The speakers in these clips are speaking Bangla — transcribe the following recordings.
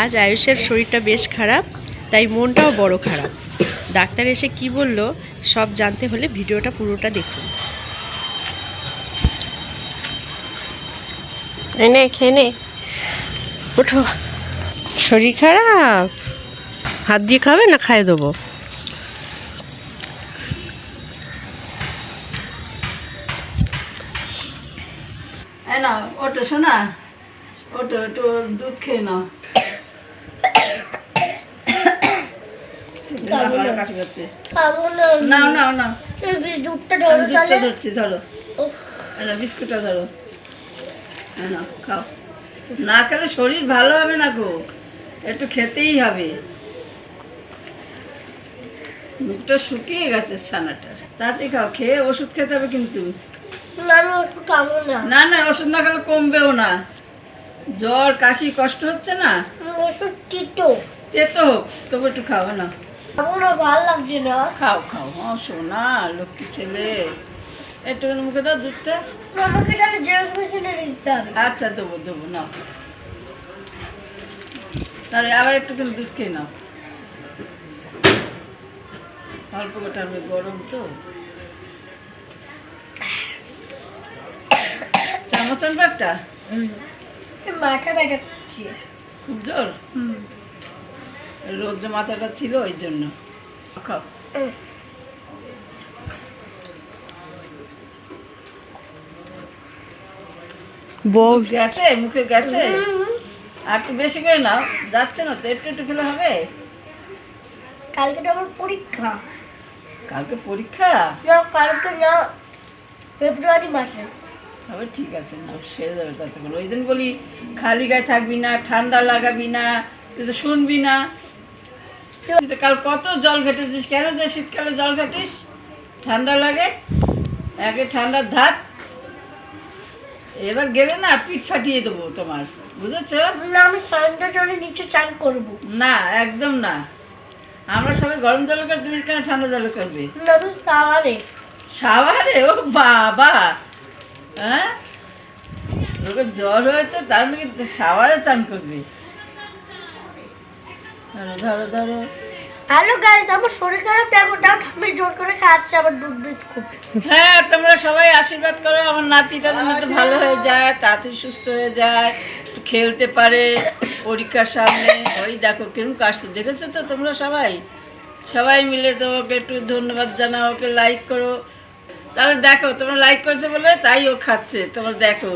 আজ আয়ুষের শরীরটা বেশ খারাপ তাই মনটাও বড় খারাপ। ডাক্তার এসে কি বলল সব জানতে হলে ভিডিওটা পুরোটা দেখুন। এনে খেয়ে নে। উঠো শরীর খারাপ? হাত দিয়ে খাবে না খাইয়ে দেবো? না ওটো শোনা ওটো একটু দুধ খেয়ে নাও। খাব না নাও নাও নাও। দুধটা ধরো দুধটা ধরছি ধরো। বিস্কুটটা ধরো। নাও, খাও। না খেলে শরীর ভালো হবে না গো। একটু খেতেই হবে। মুখটা শুকিয়ে গেছে ছানাটার। তাড়াতাড়ি খাও খেয়ে ওষুধ খেতে হবে কিন্তু। না না। ওষুধ না খেলে কমবেও না। জ্বর কাশি কষ্ট হচ্ছে না? ওষুধ তিতো। তেতো হোক তবু একটু খাও খাব না ভালো লাগছে না। খাও খাও ও সোনা লক্ষ্মী ছেলে। একটুখানি মুখে দাও দুধটা? আমাকে তাহলে জেরক্স মেশিনে দিতে হবে। আচ্ছা দেবো দেবো নাও। তাহলে আবার একটুখানি দুধ খেয়ে নাও। অল্প কটা হবে গরম তো। চামচ আনব একটা মাথা করছে খুব জোর? রোদ্র মাথাটা ছিল ওই জন্য। খাও। বউ গেছে? মুখে গেছে? আর একটু বেশি করে নাও। যাচ্ছে না তো একটু একটু খেলে হবে? কালকে তো আমার পরীক্ষা। কালকে পরীক্ষা? না কালকে না ফেব্রুয়ারি মাসে। তবে ঠিক আছে না সেরে যাবে তাতে করে। ওই জন্য বলি খালি গায়ে থাকবি না ঠান্ডা লাগাবি না তুই তো শুনবি না। কাল কত জল ঘেটেছিস? কেন যে শীতকালে জল ঘেটিস? ঠান্ডা লাগে। একে ঠান্ডার ধাত। এবার গেলে না পিঠ ফাটিয়ে দেবো তোমার। বুঝেছ? না আমি ঠান্ডা জলে নিচে চান করব। না একদম না। আমরা সবাই গরম জলে করে তুমি কেন ঠান্ডা জলে করবে? আমি সাওয়ারে। সাবারে ও বাবা! হ্যাঁ? ওকে জ্বর হয়েছে তার নাকি সাবারে চান করবে। ধরো ধরো ধরো। হ্যালো গাইস আমার শরীর খারাপ দেখো তাও ঠাম্মি জোর করে খাচ্ছে আবার দুধ বিস্কুট। হ্যাঁ তোমরা সবাই আশীর্বাদ করো আমার নাতিটা যেন একটু ভালো হয়ে যায় তাড়াতাড়ি সুস্থ হয়ে যায় একটু খেলতে পারে পরীক্ষার সামনে। ওই দেখো কিরম কাশছে দেখেছ তো তোমরা সবাই? সবাই মিলে তো ওকে একটু ধন্যবাদ জানাও ওকে লাইক করো। তাহলে দেখো তোমরা লাইক করেছ বলে তাই ও খাচ্ছে তোমরা দেখো।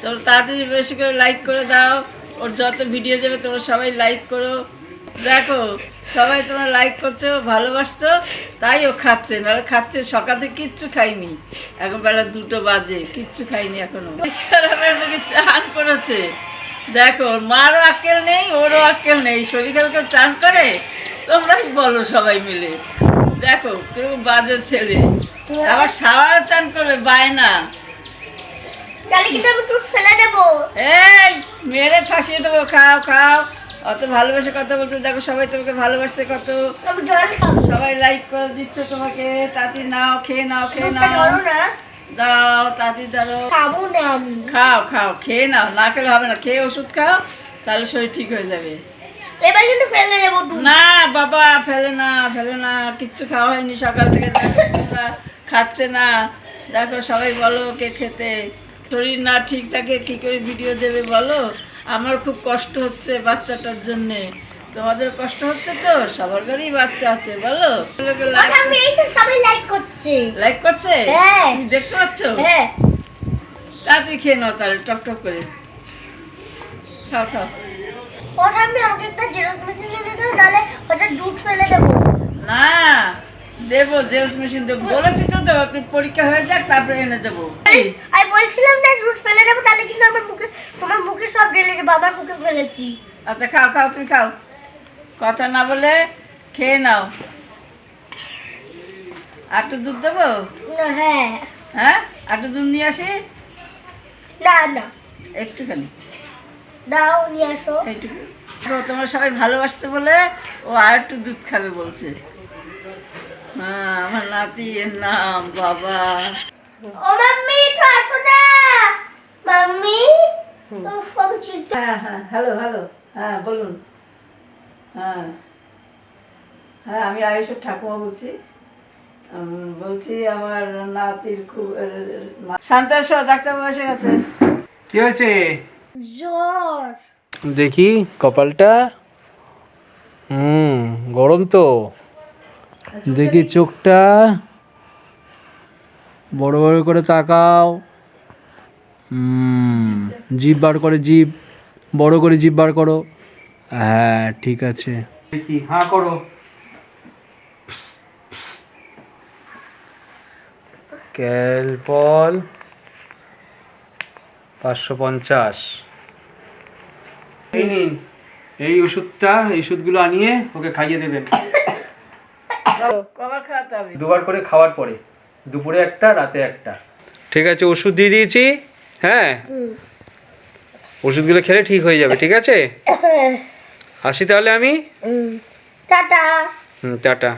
তোমরা তাড়াতাড়ি বেশি করে লাইক করে দাও ওর যত ভিডিও দেবে তোমরা সবাই লাইক করো। দেখো সবাই তোমার লাইক করছ ভালোবাসছো তাই ও খাচ্ছে নাহলে খাচ্ছে সকালে কিচ্ছু খাইনি। এখন বেলা দুটো বাজে কিচ্ছু খাইনি এখনও। খারাপের মুখে চান করেছে। দেখো মারও আক্কেল নেই ওরও আক্কেল নেই শরীর চান করে? তোমরাই বলো সবাই মিলে। দেখো কেউ বাজে ছেড়ে আবার সাওয়ার চান করবে বায়না ফেলে দেবো। এই মেরে ফাঁসিয়ে দেবো খাও খাও। অত ভালোবাসে কথা বলতে দেখো সবাই তোমাকে ভালোবাসছে কত। সবাই লাইক করে দিচ্ছে তোমাকে। তাতি নাও খেয়ে নাও খেয়ে নাও। দাও তাতি ধরো। খাব না আমি। খাও খাও খেয়ে নাও। না খেলে হবে না। খেয়ে ওষুধ খাও তাহলে শরীর ঠিক হয়ে যাবে। এবার কিন্তু ফেলে দেবো না বাবা ফেলে না ফেলে না। কিচ্ছু খাওয়া হয়নি সকাল থেকে। তোমরা খাচ্ছে না। দেখো সবাই বলো কে খেতে। শরীর না ঠিক থাকে কী করে ভিডিও দেবে বলো? আমার খুব কষ্ট হচ্ছে বাচ্চাটার জন্যে। তোমাদের কষ্ট হচ্ছে তো? সবার ঘরেই বাচ্চা আছে বলো। আমি সবাই লাইক করছে। লাইক করছে? হ্যাঁ। তুমি দেখতে পাচ্ছ? হ্যাঁ। তাড়াতাড়ি খেয়ে নাও তাহলে টক টক করে। খাও খাও। ওটা আমি আমাকে একটা জেরক্স মেশিন এনে দাও নাহলে ওটা দুধ ফেলে দেবো। না। দেবো জেরক্স মেশিন দেবো। বলেছি তো দেবো আপনি পরীক্ষা হয়ে যাক তারপরে এনে দেবো। আমি বলছিলাম না দুধ ফেলে দেবো তাহলে কিন্তু আমার মুখে তোমার মুখে সব ঢেলে যাব আমার মুখে ফেলেছি। আচ্ছা খাও খাও তুমি খাও। কথা না বলে খেয়ে নাও। আর একটু দুধ দেবো? হ্যাঁ। হ্যাঁ? আর একটু দুধ নিয়ে আসি? না না। একটুখানি। দাও নিয়ে আসো। এইটুকু তো তোমরা সবাই ভালোবাসতে বলে ও আর একটু দুধ খাবে বলছে। আমার নাতি এর নাম বাবা ও মাম্মি একটু আসো না মাম্মি হ্যাঁ হ্যাঁ হ্যালো হ্যালো হ্যাঁ বলুন হ্যাঁ হ্যাঁ আমি আয়ুষের ঠাকুমা বলছি বলছি আমার নাতির খুব শান্তাস ডাক্তার বসে গেছে কি হয়েছে জ্বর। দেখি কপালটা। হুম, গরম তো। দেখি চোখটা বড় বড় করে তাকাও। জিভ বার করে জিভ বড় করে জিভ বার করো। হ্যাঁ ঠিক আছে। দেখি হ্যাঁ করো। ক্যালপল পাঁচশো পঞ্চাশ। এই নিন এই ওষুধটা এই ওষুধগুলো আনিয়ে ওকে খাইয়ে দেবেন। কবার খাওয়াতে হবে। দুবার করে খাওয়ার পরে দুপুরে একটা রাতে একটা। ঠিক আছে ওষুধ দিয়ে দিয়েছি হ্যাঁ? ওষুধগুলো খেলে ঠিক হয়ে যাবে ঠিক আছে? আসি তাহলে আমি? টাটা। হুম টাটা।